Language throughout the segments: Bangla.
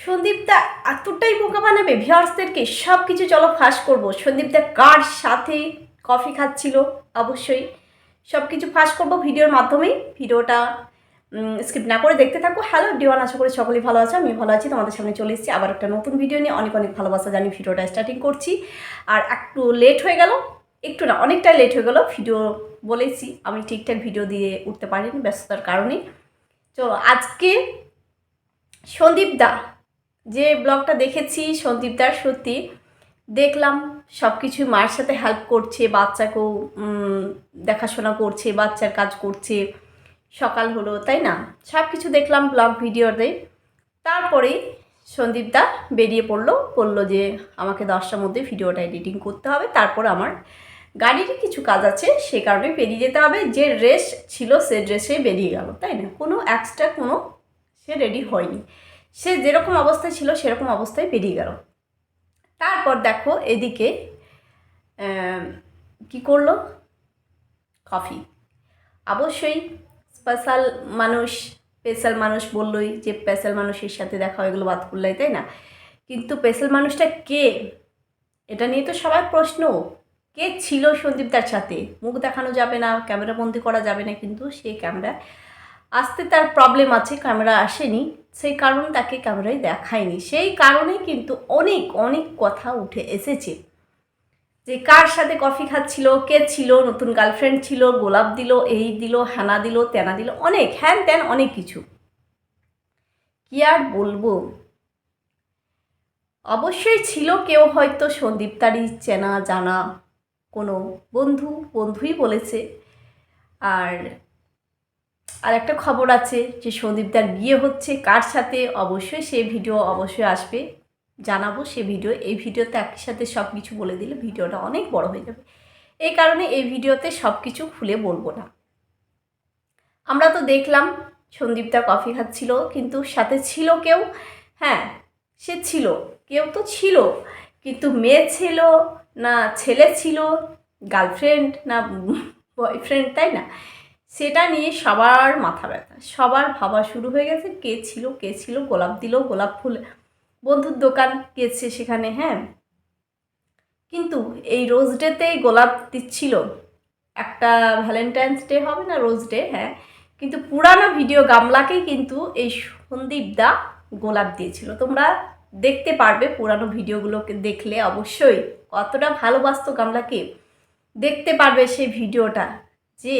সন্দীপদা, এতটাই বোকা বানাবে ভিউয়ার্সদেরকে সব কিছু চলো ফাঁস করব। সন্দীপদা কার সাথে কফি খাচ্ছিল? অবশ্যই সব কিছু ফাঁস করব ভিডিওর মাধ্যমেই ভিডিওটা স্কিপ না করে দেখতে থাকো। হ্যালো ডিওয়ান আশা করি সকলেই ভালো আছে। আমি ভালো আছি, তোমাদের সামনে চলে এসেছি আবার একটা নতুন ভিডিও নিয়ে। অনেক অনেক ভালোবাসা জানি ভিডিওটা স্টার্টিং করছি। আর একটু লেট হয়ে গেল। একটু না, অনেকটাই লেট হয়ে গেল। ভিডিও বলেছি, আমি ঠিকঠাক ভিডিও দিয়ে উঠতে পারিনি ব্যস্ততার কারণে। চলো, আজকে সন্দীপ দা যে ব্লগটা দেখেছি, সন্দীপ দার সত্যি, দেখলাম সব কিছু মায়ের সাথে হেল্প করছে, বাচ্চাকেও দেখাশোনা করছে, বাচ্চার কাজ করছে, সকাল হলো, তাই না? সব কিছু দেখলাম ব্লগ ভিডিওতে। তারপরেই সন্দীপ দা বেরিয়ে পড়ল, বলল যে আমাকে দশটার মধ্যে ভিডিওটা এডিটিং করতে হবে, তারপর আমার গাড়ির কিছু কাজ আছে, সে কারণে বেরিয়ে যেতে হবে। যে ড্রেস ছিল, সে ড্রেসে বেরিয়ে গেল, তাই না? কোনো এক্সট্রা কোনো সে রেডি হয়নি। সে যেরকম অবস্থায় ছিল, সেরকম অবস্থায় বেরিয়ে গেল। তারপর দেখো এদিকে কি করল? কফি। অবশ্যই স্পেশাল মানুষ স্পেশাল মানুষ বললোই যে স্পেশাল মানুষের সাথে দেখা হয়ে গেলো বাদ করলাই তাই না? কিন্তু স্পেশাল মানুষটা কে? এটা নিয়ে তো সবার প্রশ্ন। কে ছিল সন্দীপদার সাথে? মুখ দেখানো যাবে না, ক্যামেরা বন্দি করা যাবে না, কিন্তু সে ক্যামেরা আসতে তার প্রবলেম আছে ক্যামেরা আসেনি। সেই কারণে তাকে ক্যামেরায় দেখায়নি। সেই কারণে কিন্তু অনেক অনেক কথা উঠে এসেছে। যে কার সাথে কফি খাচ্ছিল, কে ছিল, নতুন গার্লফ্রেন্ড ছিল, গোলাপ দিল, এই দিল হ্যানা দিল, তেনা দিল, অনেক, হ্যান ত্যান, অনেক কিছু। কি আর বলব? অবশ্যই ছিল কেউ হয়তো সন্দীপ তারই চেনা জানা কোনো বন্ধু, বন্ধুই বলেছে। আর আর একটা খবর আছে যে সন্দীপদার বিয়ে হচ্ছে, কার সাথে? অবশ্যই সে ভিডিও অবশ্যই আসবে। জানাব সে ভিডিও। এই ভিডিওতে একই সাথে সব কিছু বলে দিলে ভিডিওটা অনেক বড় হয়ে যাবে। এই কারণে এই ভিডিওতে সব কিছু খুলে বলব না। আমরা তো দেখলাম সন্দীপদা কফি খাচ্ছিল, কিন্তু সাথে ছিল কেউ? হ্যাঁ সে ছিল। কেউ তো ছিল। কিন্তু মেয়ে ছিল না ছেলে ছিল, গার্লফ্রেন্ড না বয়ফ্রেন্ড, তাই না? সেটা নিয়ে সবার মাথা ব্যথা। সবার ভাবা শুরু হয়ে গেছে, কে ছিল কে ছিল, গোলাপ দিল, গোলাপ ফুল, বন্ধুর দোকান গেছে সেখানে হ্যাঁ। কিন্তু এই রোজ ডেতে গোলাপ দিচ্ছিল। একটা ভ্যালেন্টাইন্স ডে হবে না রোজ ডে হ্যাঁ। কিন্তু পুরানো ভিডিও গামলাকেই কিন্তু এই সন্দীপ দা গোলাপ দিয়েছিল। তোমরা দেখতে পারবে পুরানো ভিডিওগুলোকে দেখলে অবশ্যই। কতটা ভালোবাসতো গামলাকে। দেখতে পারবে সেই ভিডিওটা। যে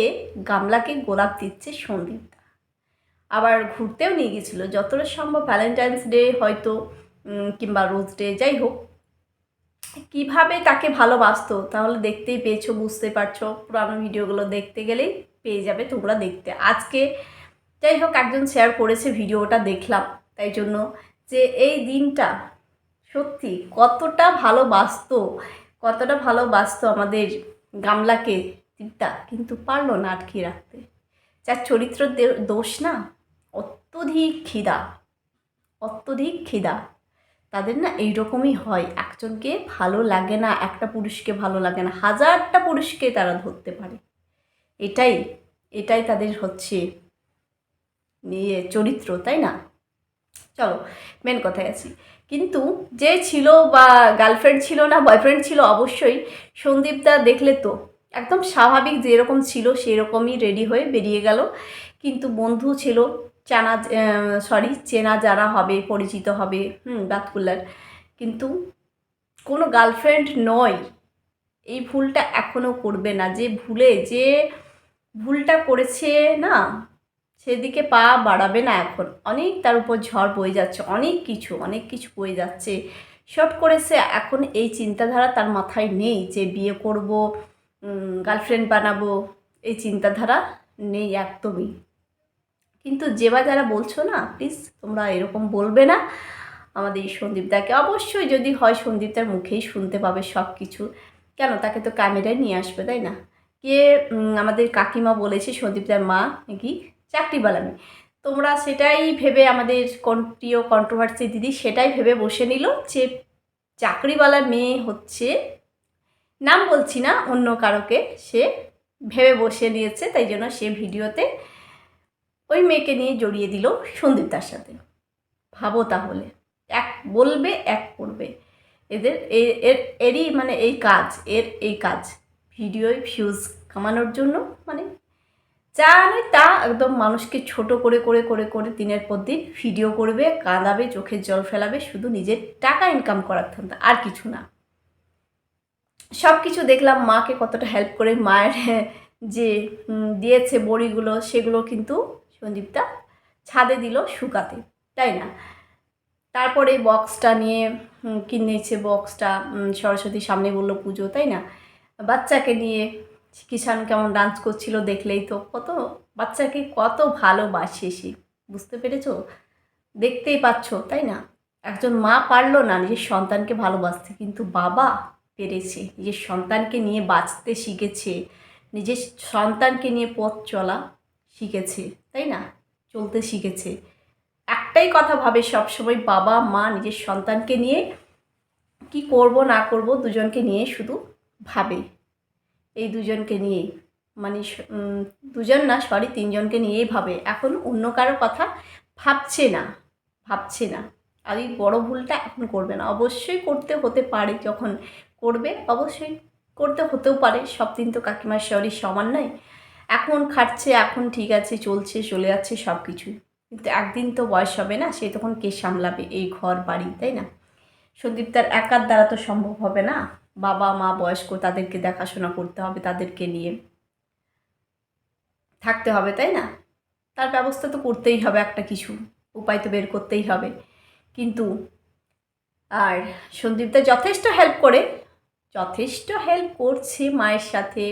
গামলাকে গোলাপ দিচ্ছে সন্দীপদা আবার ঘুরতেও নিয়ে গেছিল যতটা সম্ভব ভ্যালেন্টাইন্স ডে হয়তো কিংবা রোজ ডে যাই হোক। কীভাবে তাকে ভালোবাসতো, তাহলে দেখতেই পেয়েছ, বুঝতে পারছ। পুরানো ভিডিওগুলো দেখতে গেলেই পেয়ে যাবে, তোমরা দেখতে। আজকে যাই হোক, একজন শেয়ার করেছে ভিডিওটা, দেখলাম। তাই জন্য যে এই দিনটা সত্যি কতটা ভালোবাসতো কতটা ভালোবাসতো আমাদের গামলাকে। দিকটা কিন্তু পারল না আটকে রাখতে। যার চরিত্র দোষ না, অত্যধিক খিদা অত্যধিক খিদা। তাদের না এইরকমই হয়, একজনকে ভালো লাগে না, একটা পুরুষকে ভালো লাগে না, হাজারটা পুরুষকে তারা ধরতে পারে। এটাই এটাই তাদের হচ্ছে ইয়ে চরিত্র, তাই না? চলো মেন কথায় আছি। কিন্তু যে ছিল বা গার্লফ্রেন্ড ছিল না বয়ফ্রেন্ড ছিল, অবশ্যই সন্দীপদা দেখলে তো একদম স্বাভাবিক যেরকম ছিল সেরকমই রেডি হয়ে বেরিয়ে গেল। কিন্তু বন্ধু ছিল চানা সরি চেনা যারা হবে, পরিচিত হবে, হুম, বাতকুল্লার। কিন্তু কোনো গার্লফ্রেন্ড নয়। এই ভুলটা এখনও করবে না। যে ভুলে, যে ভুলটা করেছে না, সেদিকে পা বাড়াবে না এখন। অনেক তার উপর ঝড় বয়ে যাচ্ছে, অনেক কিছু অনেক কিছু বয়ে যাচ্ছে। শর্ট করে সে এখন এই চিন্তাধারা তার মাথায় নেই যে বিয়ে করব গার্লফ্রেন্ড বানাবো, এই চিন্তাধারা নেই একদমই। কিন্তু যেবা যারা বলছো না প্লিজ তোমরা এরকম বলবে না। আমাদের এই সন্দীপদাকে অবশ্যই যদি হয় সন্দীপদার মুখেই শুনতে পাবে সব কিছু কেন? তাকে তো ক্যামেরায় নিয়ে আসবে, তাই না? কে আমাদের কাকিমা বলেছে, সন্দীপদার মা নাকি? চাকরিওয়ালা মেয়ে তোমরা সেটাই ভেবে আমাদের কন- প্রিয় কন্ট্রোভার্সি দিদি সেটাই ভেবে বসে নিল যে চাকরিওয়ালা মেয়ে হচ্ছে নাম বলছি না, অন্য কারোকে। সে ভেবে বসে নিয়েছে, তাই জন্য সে ভিডিওতে ওই মেয়েকে নিয়ে জড়িয়ে দিল সন্দীপদার সাথে। ভাবো তাহলে, এক বলবে, এক করবে। এদের এর, এরই মানে এই কাজ, এর এই কাজ। ভিডিওয় ভিউজ কামানোর জন্য মানে যা নয় তা একদম মানুষকে ছোট করে করে করে করে দিনের পর দিন ভিডিও করবে, কাঁদাবে, চোখের জল ফেলাবে, শুধু নিজের টাকা ইনকাম করার ধান্দা, আর কিছু না। সব কিছু দেখলাম মাকে কতটা হেল্প করে, মায়ের, যে দিয়েছে বড়িগুলো, সেগুলো কিন্তু সঞ্জীবদা ছাদে দিল শুকাতে, তাই না? তারপরে বক্সটা নিয়ে কিনেছে বক্সটা সরস্বতীর সামনে বলল পুজো, তাই না? বাচ্চাকে নিয়ে কিষান কেমন ডান্স করছিল দেখলেই তো, কত বাচ্চাকে কত ভালোবাসে সে, বুঝতে পেরেছ? দেখতেই পাচ্ছ, তাই না? একজন মা পারল না নিজের সন্তানকে ভালোবাসতে, কিন্তু বাবা পেরেছে। নিজের সন্তানকে নিয়ে বাঁচতে শিখেছে। নিজের সন্তানকে নিয়ে পথ চলা শিখেছে, তাই না? চলতে শিখেছে। একটাই কথা ভাবে সবসময় বাবা, মা নিজের সন্তানকে নিয়ে কি করব, না করব দুজনকে নিয়ে শুধু ভাবে। এই দুজনকে নিয়েই। মানে দুজন না সরি তিনজনকে নিয়েই ভাবে। এখন অন্য কারও কথা ভাবছে না ভাবছে না। আর এই বড়ো ভুলটা এখন করবে না। অবশ্যই করতে হতে পারে যখন করবে? অবশ্যই। করতে হতেও পারে। সব দিন তো কাকিমার শরীর সমান নয় এখন খাটছে, এখন ঠিক আছে, চলছে, চলে যাচ্ছে সব কিছুই কিন্তু একদিন তো বয়স হবে না, সে তখন কে সামলাবে? এই ঘর, বাড়ি, তাই না? সন্দীপ তার একার দ্বারা তো সম্ভব হবে না। বাবা, মা, বয়স্ক, তাদেরকে দেখাশোনা করতে হবে, তাদেরকে নিয়ে। থাকতে হবে, তাই না? তার ব্যবস্থা তো করতেই হবে একটা কিছু। উপায় তো বের করতেই হবে। কিন্তু, আর সন্দীপদা যথেষ্ট হেল্প করে। যথেষ্ট হেল্প করছে মায়ের সাথে।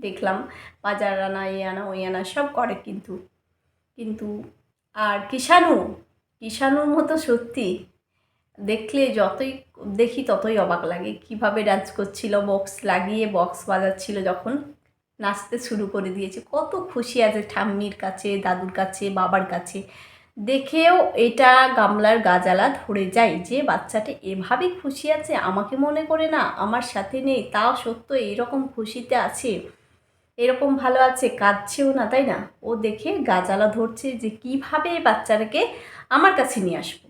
দেখলাম বাজার আনা এই আনা, ওই আনা, সব করে কিন্তু। কিন্তু আর কিষাণু, কিষাণুর মতো সত্যি। দেখলে যতই, দেখি ততই অবাক লাগে। কীভাবে ডান্স করছিল বক্স লাগিয়ে বক্স বাজাচ্ছিল যখন নাচতে শুরু করে দিয়েছে। কত খুশি আছে ঠাম্মির কাছে, দাদুর কাছে, বাবার কাছে। দেখেও এটা গামলার গাজালা ধরে যায় যে বাচ্চাটা এভাবে খুশি আছে, আমাকে মনে করে না, আমার সাথে নেই, তাও সত্য এইরকম খুশিতে আছে, এরকম ভালো আছে, কাঁদছেও না, তাই না? ও দেখে গাজালা ধরছে যে কীভাবে এই বাচ্চাটাকে আমার কাছে নিয়ে আসব।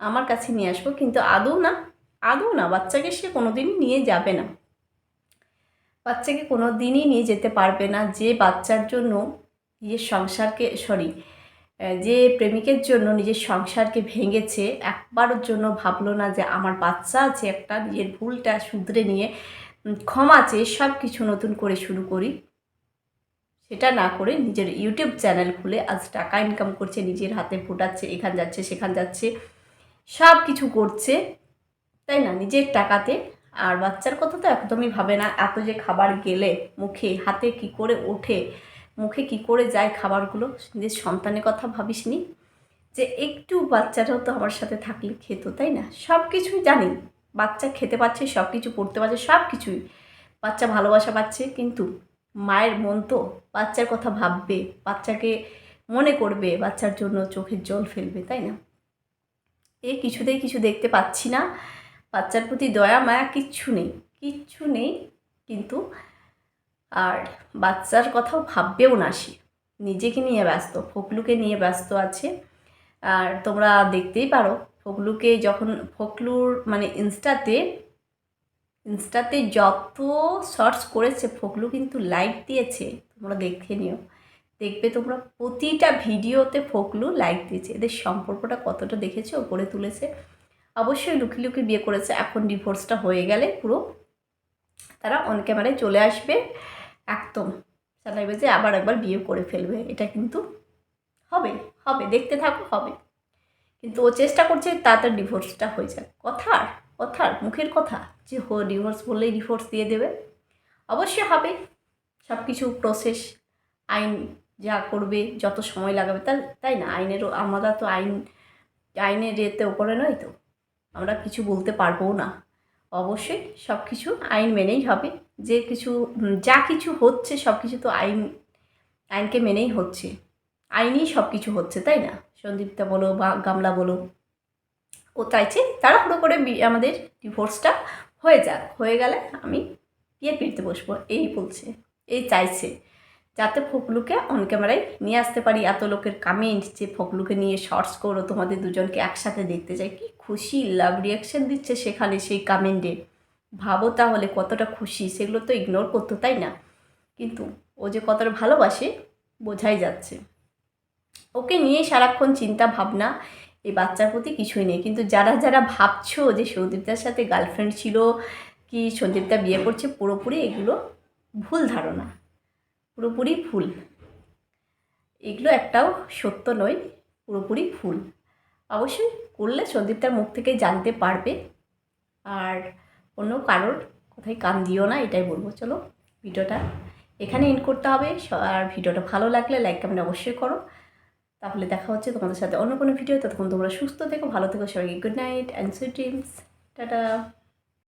আমার কাছে নিয়ে আসব কিন্তু আদৌ না আদৌ না, বাচ্চাকে সে কোনোদিনই নিয়ে যাবে না। বাচ্চাকে কোনো দিনই নিয়ে যেতে পারবে না যে বাচ্চার জন্য নিজের সংসারকে সরি যে প্রেমিকের জন্য নিজের সংসারকে ভেঙেছে, একবারের জন্য ভাবলো না যে আমার বাচ্চা আছে, একটা নিজের ভুলটা শুধরে নিয়ে ক্ষমা চেয়ে সব কিছু নতুন করে শুরু করি। সেটা না করে নিজের ইউটিউব চ্যানেল খুলে আজ টাকা ইনকাম করছে, নিজের হাতে ফোটাচ্ছে এখান যাচ্ছে, সেখান যাচ্ছে সব কিছু করছে। তাই না? নিজের টাকাতে। আর বাচ্চার কথা তো একদমই ভাবে না, এত যে খাবার গেলে মুখে, হাতে কি করে ওঠে? মুখে কি করে যায় খাবারগুলো? নিজের সন্তানের কথা ভাবিসনি? যে একটু বাচ্চাটাও তো আমার সাথে থাকলে খেত, তাই না? সব কিছুই জানি। বাচ্চা খেতে পাচ্ছে সব কিছু পড়তে পারছে সব কিছুই বাচ্চা ভালোবাসা পাচ্ছে, কিন্তু মায়ের মন তো বাচ্চার কথা ভাববে, বাচ্চাকে মনে করবে, বাচ্চার জন্য চোখের জল ফেলবে, তাই না? এ কিছুতেই কিছু দেখতে পাচ্ছি না। বাচ্চার প্রতি দয়া, মায়া কিচ্ছু নেই। কিচ্ছু নেই, কিন্তু আর বাচ্চার কথাও ভাববেও না সে। নিজেকে নিয়ে ব্যস্ত, ফকলুকে নিয়ে ব্যস্ত আছে। আর তোমরা দেখতেই পারো, ফকলুকে যখন, ফকলুর মানে ইনস্টাতে ইনস্টাতে যত শর্টস করেছে, ফকলু কিন্তু লাইক দিয়েছে। তোমরা দেখে নিও। দেখবে তোমরা প্রতিটা ভিডিওতে ফকলু লাইক দিয়েছে। এদের সম্পর্কটা কতটা দেখেছ করে তুলেছে। অবশ্যই লুকি লুকি বিয়ে করেছে। এখন ডিভোর্সটা হয়ে গেলে পুরো তারা অন ক্যামেরায় চলে আসবে। একদম। চালাইবে যে আবার একবার বিয়ে করে ফেলবে, এটা কিন্তু হবে হবে, দেখতে থাকো, হবে। কিন্তু ও চেষ্টা করছে তাড়াতাড়ি ডিভোর্সটা হয়ে যাক। কথার কথার মুখের কথা। যে হো ডিভোর্স বললেই ডিভোর্স দিয়ে দেবে। অবশ্যই হবে সব কিছু প্রসেস আইন যা করবে, যত সময় লাগাবে তা তাই না? আইনেরও, আমরা তো আইন, আইনের এতে ওপরে নয় তো। আমরা কিছু বলতে পারব না। অবশ্যই সব কিছু আইন মেনেই হবে। যে কিছু যা কিছু হচ্ছে সব কিছু তো আইন, আইনকে মেনেই হচ্ছে। আইনই সব কিছু হচ্ছে, তাই না? সন্দীপটা বলো বা গামলা বলো, ও চাইছে তাড়াহুড়ো করে আমাদের ডিভোর্সটা হয়ে যাক। হয়ে গেলে আমি বিয়ে পিড়তে বসবো, এই বলছে, এই চাইছে। যাতে ফকলুকে অন ক্যামেরায় নিয়ে আসতে পারি, এত লোকের কামেন্ট যে ফকলুকে নিয়ে শর্টস করো, তোমাদের দুজনকে একসাথে দেখতে চাই কি খুশি লাভ রিয়াকশান দিচ্ছে সেখানে সেই কামেন্টে ভাবো তাহলে কতটা খুশি, সেগুলো তো ইগনোর করতো, তাই না? কিন্তু ও যে কতটা ভালোবাসে, বোঝাই যাচ্ছে। ওকে নিয়ে সারাক্ষণ চিন্তা, ভাবনা এই বাচ্চার প্রতি কিছুই নেই। কিন্তু যারা যারা ভাবছ যে সন্দীপদার সাথে গার্লফ্রেন্ড ছিল কি সন্দীপদা বিয়ে করছে, পুরোপুরি এগুলো ভুল ধারণা। পুরোপুরি ভুল। এগুলো একটাও সত্য নয়, পুরোপুরি ভুল। অবশ্যই করলে সন্দীপদার মুখ থেকে জানতে পারবে। আর অন্য কারোর কোথায় কান দিও না, এটাই বলব। চলো, ভিডিওটা এখানে এন্ড করতে হবে। আর ভিডিওটা ভালো লাগলে লাইক কমেন্ট অবশ্যই করো। তাহলে দেখা হচ্ছে তোমাদের সাথে অন্য কোনো ভিডিও ততক্ষণ তোমরা সুস্থ থেকো, ভালো থেকো, সবাইকে good night and sweet dreams tata.